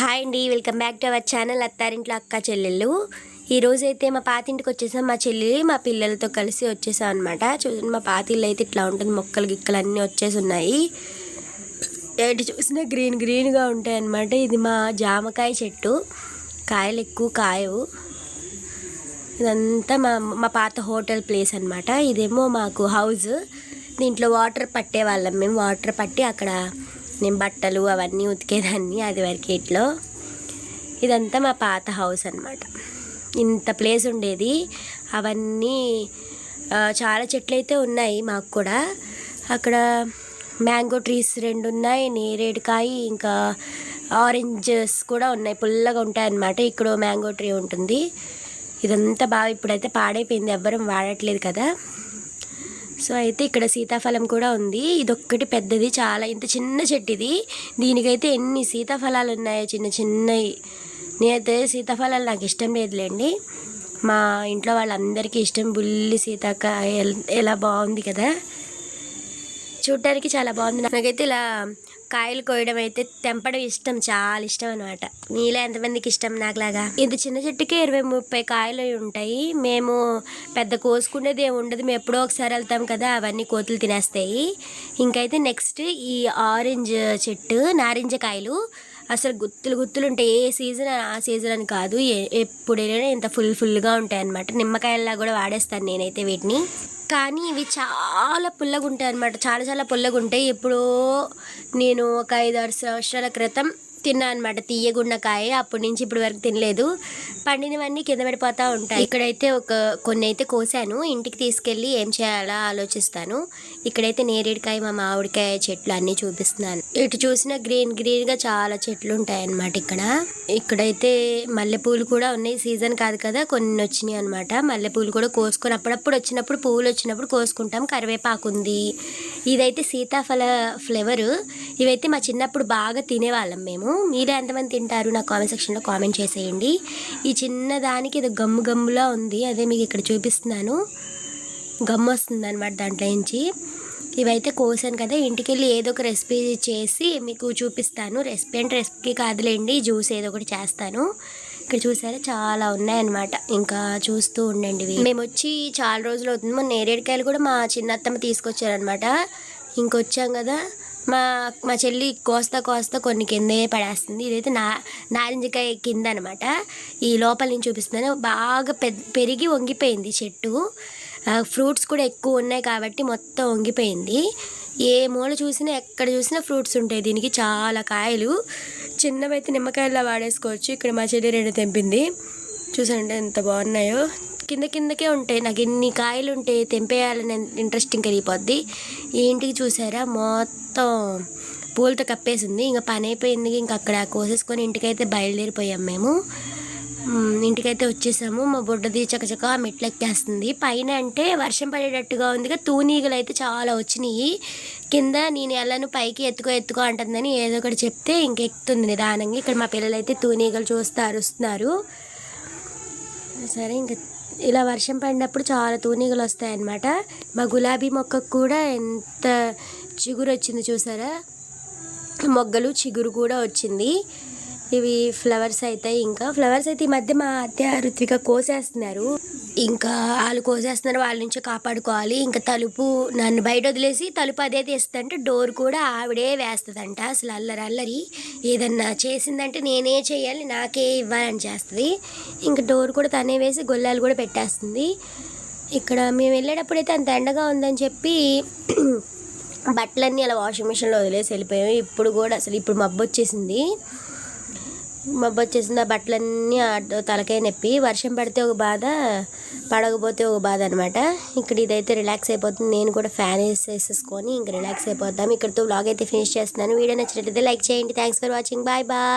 Hi అండి welcome back to our channel అత్తారింట్లో అక్క చెల్లెళ్ళు. ఈరోజు అయితే మా పాతింటికి వచ్చేసాం. మా చెల్లి మా పిల్లలతో కలిసి వచ్చేసాం అనమాట చూడండి మా పాతిళ్ళు అయితే ఇట్లా ఉంటుంది. మొక్కలు గిక్కలు అన్నీ వచ్చేసి ఉన్నాయి. ఎటు చూసినా గ్రీన్ గ్రీన్గా ఉంటాయి అనమాట ఇది మా జామకాయ చెట్టు. కాయలు ఎక్కువ కాయవు. ఇదంతా మా మా పాత హోటల్ ప్లేస్ అనమాట ఇదేమో మాకు హౌస్. దీంట్లో వాటర్ పట్టేవాళ్ళం మేము. వాటర్ పట్టి అక్కడ నేను బట్టలు అవన్నీ ఉతికేదాన్ని అది వరకేట్లో ఇట్లో. ఇదంతా మా పాత హౌస్ అనమాట ఇంత ప్లేస్ ఉండేది. అవన్నీ చాలా చెట్లు అయితే ఉన్నాయి మాకు కూడా. అక్కడ మ్యాంగో ట్రీస్ రెండు ఉన్నాయి నేరేడుకాయ ఇంకా ఆరెంజెస్ కూడా ఉన్నాయి. పుల్లగా ఉంటాయి అన్నమాట ఇక్కడ మ్యాంగో ట్రీ ఉంటుంది. ఇదంతా బాగా ఇప్పుడైతే పాడైపోయింది. ఎవ్వరం వాడట్లేదు కదా. సో అయితే ఇక్కడ సీతాఫలం కూడా ఉంది. ఇదొక్కటి పెద్దది చాలా ఇంత చిన్న చెట్టు ఇది దీనికైతే ఎన్ని సీతాఫలాలు ఉన్నాయో చిన్న చిన్నవి నేనైతే సీతాఫలాలు నాకు ఇష్టం లేదులేండి. మా ఇంట్లో వాళ్ళందరికీ ఇష్టం బుల్లి సీతాక ఎలా బాగుంది కదా. చూడటానికి చాలా బాగుంది. నాకైతే ఇలా కాయలు కోయడం అయితే తెంపడం ఇష్టం చాలా ఇష్టం అనమాట నీలా ఎంతమందికి ఇష్టం నాకులాగా? ఇది చిన్న చెట్టుకే ఇరవై ముప్పై కాయలు ఉంటాయి. మేము పెద్ద కోసుకునేది ఏమి ఉండదు. మేము ఎప్పుడో ఒకసారి వెళ్తాం కదా అవన్నీ కోతులు తినేస్తాయి. ఇంకైతే నెక్స్ట్ ఈ ఆరెంజ్ చెట్టు నారింజ కాయలు. అసలు గుత్తులు గుత్తులు ఉంటాయి ఏ సీజన్ ఆ సీజన్ అని కాదు. ఏ- ఎప్పుడైనా ఇంత ఫుల్ ఫుల్గా ఉంటాయి అనమాట నిమ్మకాయల్లా కూడా వాడేస్తాను నేనైతే వీటిని. కానీ ఇవి చాలా పుల్లగా ఉంటాయి అనమాట చాలా చాలా పుల్లగా ఉంటాయి ఎప్పుడో నేను ఒక ఐదు ఆరు సంవత్సరాల క్రితం తిన్నా అనమాట తీయగున్న కాయ అప్పటి నుంచి ఇప్పుడు వరకు తినలేదు. పండినవన్నీ కింద పడిపోతూ ఉంటాయి. ఇక్కడైతే ఒక కొన్ని అయితే కోసాను. ఇంటికి తీసుకెళ్ళి ఏం చేయాలా ఆలోచిస్తాను. ఇక్కడైతే నేరేడుకాయ మా మామిడికాయ చెట్లు అన్నీ చూపిస్తున్నాను. ఇటు చూసిన గ్రీన్ గ్రీన్గా చాలా చెట్లు ఉంటాయి అన్నమాట ఇక్కడ. ఇక్కడైతే మల్లెపూలు కూడా ఉన్నాయి. సీజన్ కాదు కదా కొన్ని వచ్చినాయి అనమాట మల్లెపూలు కూడా కోసుకొని అప్పుడప్పుడు వచ్చినప్పుడు పువ్వులు వచ్చినప్పుడు కోసుకుంటాం. కరివేపాకు ఉంది. ఇదైతే సీతాఫల ఫ్లేవరు. ఇవైతే మా చిన్నప్పుడు బాగా తినేవాళ్ళం మేము. మీరే ఎంతమంది తింటారు? నా కామెంట్ సెక్షన్లో కామెంట్ చేసేయండి. ఈ చిన్న దానికి ఇది గమ్ము గమ్ములా ఉంది. అదే మీకు ఇక్కడ చూపిస్తున్నాను. గమ్ము వస్తుంది అనమాట దాంట్లో నుంచి. ఇవైతే కోసాను కదా. ఇంటికి వెళ్ళి ఏదో ఒక రెసిపీ చేసి మీకు చూపిస్తాను. రెసిపీ అంటే రెసిపీ కాదులేండి. జ్యూస్ ఏదో ఒకటి చేస్తాను. ఇక్కడ చూసారా? చాలా ఉన్నాయన్నమాట. ఇంకా చూస్తూ ఉండండి మేము వచ్చి చాలా రోజులు అవుతుంది. మా నేరేడుకాయలు కూడా మా చిన్నత్తమ్మ తీసుకొచ్చారనమాట ఇంకొచ్చాం కదా. మా మా చెల్లి కోస్తా కోస్తా కొన్ని కిందే పడేస్తుంది. ఇదైతే నా నారింజకాయ కింద అనమాట ఈ లోపల నుంచి చూపిస్తున్నాను. బాగా పె పెరిగి వంగిపోయింది చెట్టు. ఫ్రూట్స్ కూడా ఎక్కువ ఉన్నాయి కాబట్టి మొత్తం వంగిపోయింది. ఏ మూల చూసినా ఎక్కడ చూసినా ఫ్రూట్స్ ఉంటాయి. దీనికి చాలా కాయలు. చిన్నవైతే నిమ్మకాయలా వాడేసుకోవచ్చు. ఇక్కడ మా చెల్లి రెండు తెంపింది. చూసారంటే ఎంత బాగున్నాయో. కింద కిందకే ఉంటాయి. నాకు ఇన్ని కాయలు ఉంటాయి తెంపేయాలని ఇంట్రెస్టింగ్ కలిగిపోద్ది. ఏంటికి ఇంటికి చూసారా? మొత్తం పూలతో కప్పేసింది. ఇంకా పని అయిపోయింది ఇంకా అక్కడ కోసేసుకొని ఇంటికైతే బయలుదేరిపోయాం మేము. ఇంటికైతే వచ్చేసాము. మా బుడ్డది చకచక మెట్లెక్కేస్తుంది పైన అంటే వర్షం పడేటట్టుగా ఉందిగా. తూనీగలు అయితే చాలా వచ్చినాయి. కింద నేను ఎల్లను పైకి ఎత్తుకో ఎత్తుకో అంటుందని ఏదో ఒకటి చెప్తే ఇంకెక్కుతుంది నిదానంగా. ఇక్కడ మా పిల్లలు అయితే తూనీగలు చూస్తూ అరుస్తున్నారు. సరే ఇంకా ఇలా వర్షం పడినప్పుడు చాలా తూనీగలు వస్తాయన్నమాట. మా గులాబీ మొక్కకు కూడా ఎంత చిగురు వచ్చింది చూసారా? మొగ్గలు చిగురు కూడా వచ్చింది. ఇవి ఫ్లవర్స్ అయితే ఇంకా. ఫ్లవర్స్ అయితే ఈ మధ్య మా అత్య ఋత్విక కోసేస్తున్నారు. ఇంకా వాళ్ళు కోసేస్తున్నారు వాళ్ళ నుంచి కాపాడుకోవాలి. ఇంకా తలుపు నన్ను బయట వదిలేసి తలుపు అదే తీస్తుందంటే డోర్ కూడా ఆవిడే వేస్తుందంట. అసలు అల్లరి అల్లరి. ఏదన్నా చేసిందంటే నేనే చేయాలి నాకే ఇవ్వాలని చేస్తుంది. ఇంకా డోర్ కూడా తనే వేసి గొల్లాలు కూడా పెట్టేస్తుంది. ఇక్కడ మేము వెళ్ళేటప్పుడు అయితే అంత ఎండగా ఉందని చెప్పి బట్టలన్నీ అలా వాషింగ్ మిషన్లో వదిలేసి వెళ్ళిపోయాము. ఇప్పుడు కూడా అసలు ఇప్పుడు మబ్బు వచ్చేసింది. మబ్బు వచ్చేసింది ఆ బట్టలన్నీ ఆ తలకాయ నొప్పి. వర్షం పడితే ఒక బాధ పడకపోతే ఒక బాధ అనమాట ఇక్కడ ఇదైతే రిలాక్స్ అయిపోతుంది. నేను కూడా ఫ్యాన్ వేసేసుకొని ఇంకా రిలాక్స్ అయిపోతాం ఇక్కడతో బ్లాగ్ అయితే ఫినిష్ చేస్తున్నాను. వీడియో నచ్చినట్లయితే లైక్ చేయండి. Thanks for watching bye bye